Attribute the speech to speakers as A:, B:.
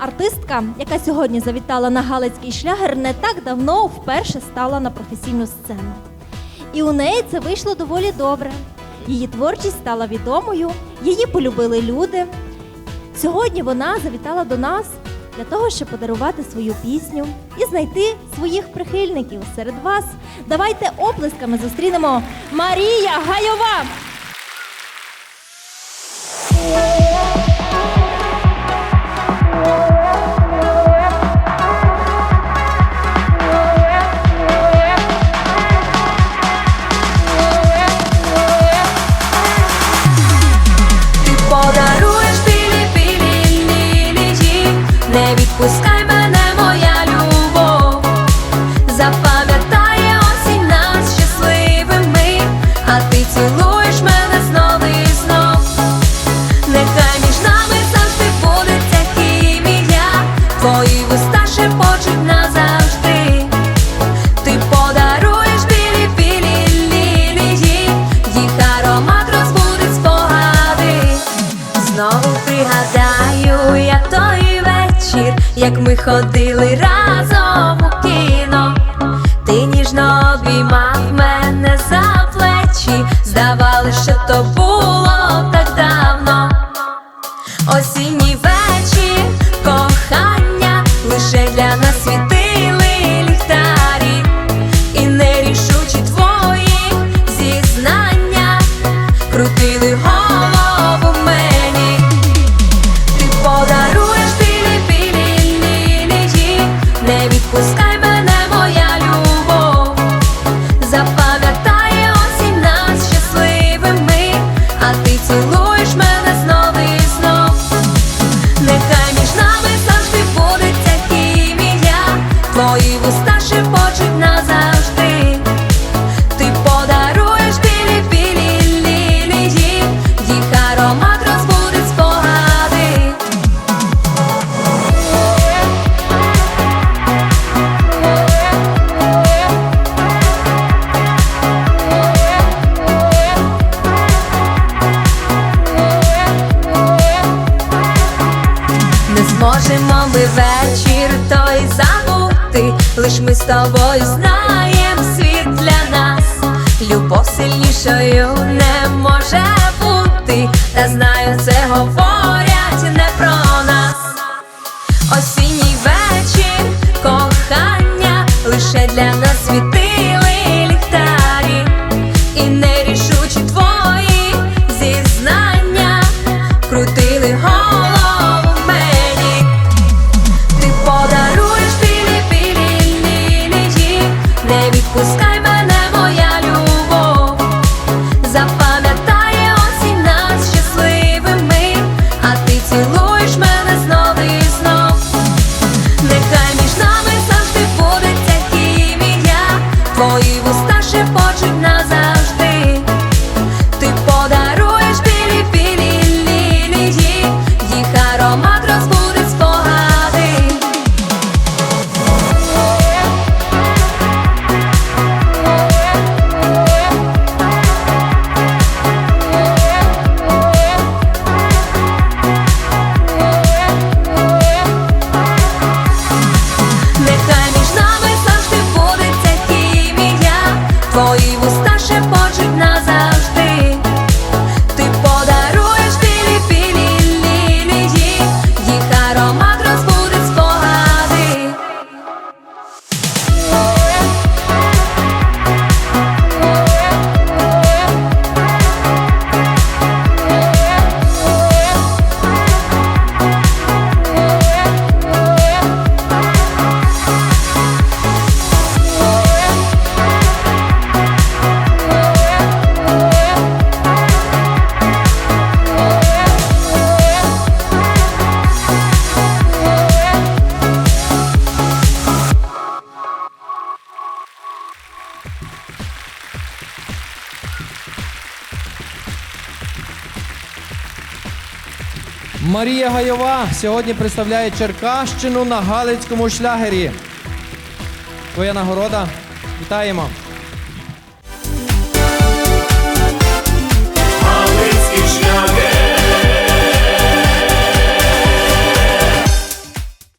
A: артистка, яка сьогодні завітала на Галицький шлягер, не так давно вперше стала на професійну сцену. І у неї це вийшло доволі добре. Її творчість стала відомою, її полюбили люди. Сьогодні вона завітала до нас для того, щоб подарувати свою пісню і знайти своїх прихильників серед вас. Давайте оплесками зустрінемо Марія Гайова.
B: Як ми ходили разом у кіно. Ти ніжно обіймав мене за плечі, здавалося, що то було так давно. Осінній вечір, лиш ми з тобою знаєм світ для нас. Любов сильнішою не може бути, та знаю, це говорять не про нас. Осінній вечір, кохання, лише для нас світили
C: Марія Гайова сьогодні представляє Черкащину на Галицькому шлягері. Твоя нагорода. Вітаємо.